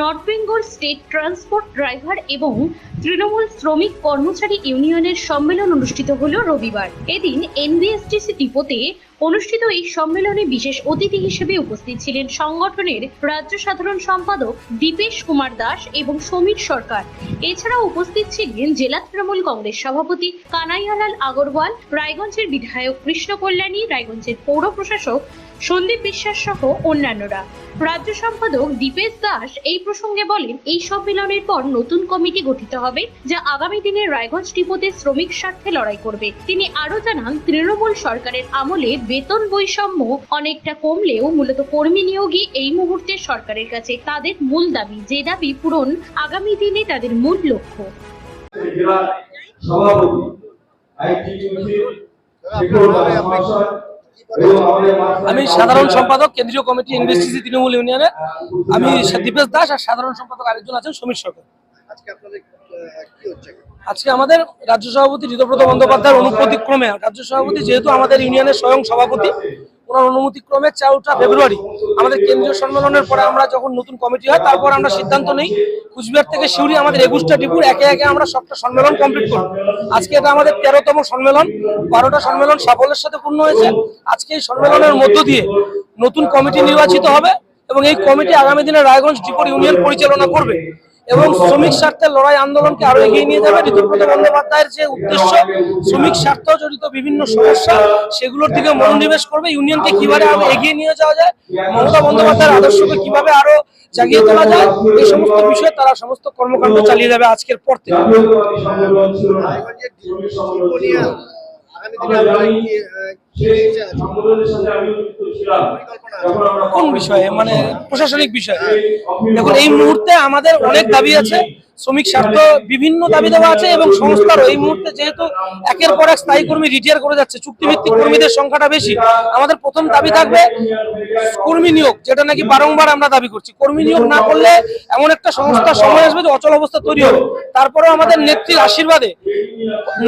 North Bengal state transport driver এবং তৃণমূল শ্রমিক কর্মচারী ইউনিয়নের সম্মেলন অনুষ্ঠিত হল রবিবার। এদিন এনবিএসটিসি ডিপোতে অনুষ্ঠিত এই সম্মেলনে বিশেষ অতিথি হিসেবে উপস্থিত ছিলেন সংগঠনের রাজ্য সাধারণ সম্পাদক দীপেশ কুমার দাস এবং সমীর সরকার। এছাড়াও উপস্থিত ছিলেন জেলা তৃণমূল কংগ্রেস সভাপতি কানাইয়ালাল আগরওয়াল, রায়গঞ্জের বিধায়ক কৃষ্ণ কল্যাণী রায়গঞ্জের পৌর প্রশাসক সন্দীপ বিশ্বাস সহ অন্যান্যরা। রাজ্য সম্পাদক দীপেশ দাস এই প্রসঙ্গে বলেন, এই সম্মেলনের পর নতুন কমিটি গঠিত হবে। যা আগামী দিনে রায়গঞ্জ ডিপোতে শ্রমিক স্বার্থে লড়াই করবে। তিনি আরও জানান তৃণমূল সরকারের আমলে বেতন বৈষম্য অনেকটা কমলেও মূলত কর্মী নিয়োগই এই মুহূর্তে সরকারের কাছে তাদের মূল দাবি। যে দাবি পূরণ আগামী দিনে তাদের মূল লক্ষ্য। সভাপতি আমি সাধারণ সম্পাদক কেন্দ্রীয় কমিটি এনবিএসটিসি তৃণমূল ইউনিয়নের। আমি দীপেশ দাস আর সাধারণ সম্পাদক আরেকজন আছেন সমীর সরকার। আজকে আপনাদের আজকে আমাদের রাজ্য সভাপতি ঋতব্রত বন্দ্যোপাধ্যায়ের অনুমতিক্রমে রাজ্য সভাপতি যেহেতু আমাদের ইউনিয়নের স্বয়ং সভাপতি, ওনার অনুমতিক্রমে চৌঠা ফেব্রুয়ারি আমাদের কেন্দ্রীয় সম্মেলনের পরে আমরা যখন নতুন কমিটি হয়, তারপর আমরা সিদ্ধান্ত নেই। কুচবিহার থেকে শিউরি আমাদের একুশটা ডিপুর, একে একে আমরা সবটা সম্মেলন কমপ্লিট করব। আজকে এটা আমাদের তেরোতম সম্মেলন, বারোটা সম্মেলন সাফল্যের সাথে পূর্ণ হয়েছে। আজকে এই সম্মেলনের মধ্য দিয়ে নতুন কমিটি নির্বাচিত হবে এবং এই কমিটি আগামী দিনে রায়গঞ্জ ডিপুর ইউনিয়ন পরিচালনা করবে। এবং শ্রমিক স্বার্থের লড়াই আন্দোলনকে আরও এগিয়ে নিয়ে যাবে। ঋতুব্রত বন্দ্যোপাধ্যায়ের যে উদ্দেশ্য শ্রমিক স্বার্থ জড়িত বিভিন্ন সমস্যা সেগুলোর দিকে মনোনিবেশ করবে। ইউনিয়নকে কীভাবে আরও এগিয়ে নিয়ে যাওয়া যায় মমতা বন্দ্যোপাধ্যায়ের আদর্শকে কীভাবে আরও জাগিয়ে তোলা যায় এই সমস্ত বিষয়ে তারা সমস্ত কর্মকাণ্ড চালিয়ে যাবে আজকের পর থেকে। আগামী দিনে কোন বিষয়ে? মানে প্রশাসনিক বিষয়ে। দেখুন এই মুহূর্তে আমাদের অনেক দাবি আছে। শ্রমিক স্বার্থ বিভিন্ন দাবি দেওয়া আছে এবং সংস্থারও এই মুহূর্তে যেহেতু একের পর এক স্থায়ী কর্মী রিটায়ার করে যাচ্ছে চুক্তিভিত্তিক কর্মীদের সংখ্যাটা বেশি। আমাদের প্রথম দাবি থাকবে কর্মী নিয়োগ যেটা নাকি বারংবার আমরা দাবি করছি। কর্মী নিয়োগ না করলে এমন একটা সংস্থার সময় আসবে যে অচল অবস্থা তৈরি হবে। তারপরেও আমাদের নেত্রীর আশীর্বাদে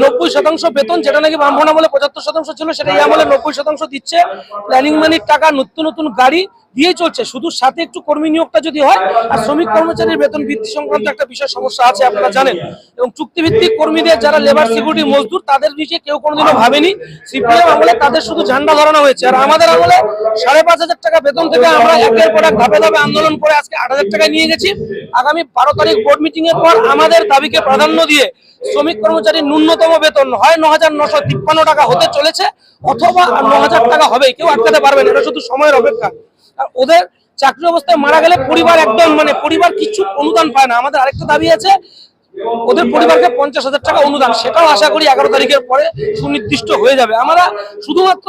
নব্বই শতাংশ বেতন, যেটা নাকি বামফোন আমলে পঁচাত্তর শতাংশ ছিল সেটা এই আমলে নব্বই শতাংশ দিচ্ছে। প্ল্যানিং মানির টাকা, নতুন নতুন গাড়ি দিয়ে চলছে। শুধু সাথে একটু কর্মী নিয়োগটা যদি হয়, আর শ্রমিক কর্মচারীর বেতন বৃদ্ধি সংক্রান্ত একটা বিষয় সমস্যা আছে, আপনারা জানেন। এবং চুক্তিভিত্তিক কর্মীদের যারা লেবার সিকিউরিটি মজদুর, তাদের নিচে কেউ কোনোদিনও ভাবেনি। সিপিএম আমলে তাদের শুধু ঝান্ডা ধরানো হয়েছে। আর আমাদের আমলে সাড়ে পাঁচ হাজার টাকা বেতন থেকে আমরা একের পর এক ধাপে ধাপে আন্দোলন করে আজকে আট হাজার টাকায় নিয়ে গেছি। আগামী বারো তারিখ বোর্ড মিটিং এর পর আমাদের দাবিকে প্রাধান্য দিয়ে শ্রমিক কর্মচারীর ন্যূনতম বেতন, হয় ন হাজার নশো তিপ্পান্ন টাকা হতে চলেছে, অথবা ন হাজার টাকা হবে, কেউ আটকাতে পারবেন এটা শুধু সময়ের অপেক্ষা। আর ওদের চাকরি অবস্থায় মারা গেলে পরিবার একদম মানে পরিবার কিছু অনুদান পায় না। আমাদের আরেকটা দাবি আছে, ওদের পরিবারকে পঞ্চাশ হাজার টাকা অনুদান, সেটাও আশা করি এগারো তারিখের পরে সুনির্দিষ্ট হয়ে যাবে। আমরা শুধুমাত্র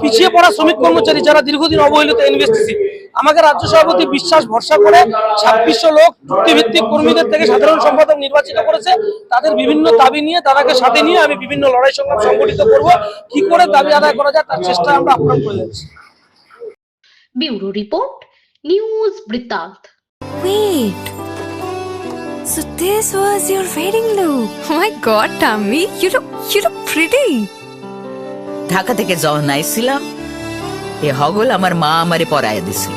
পিছিয়ে পড়া শ্রমিক কর্মচারী, যারা দীর্ঘদিন অবহেলিত ইনভেস্টিসি আমাকে রাজ্য সভাপতি বিশ্বাস ভরসা করে ছাব্বিশশো লোক চুক্তিভিত্তিক কর্মীদের থেকে সাধারণ সম্পাদক নির্বাচিত করেছে তাদের বিভিন্ন দাবি নিয়ে তাদেরকে সাথে নিয়ে আমি বিভিন্ন লড়াই সংগ্রাম সংগঠিত করব কি করে দাবি আদায় করা যায় তার চেষ্টা আমরা আপ্রাণ করে যাচ্ছি ব্যুরো রিপোর্ট নিউজ বৃত্তান্ত Wait. So this was your wedding look. Oh my god, Tammy, you look you look pretty. Dhaka থেকে যখন আইছিলাম এ হগল আমার মা আমারে পরায় দিছিল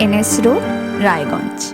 NS road Raiganj.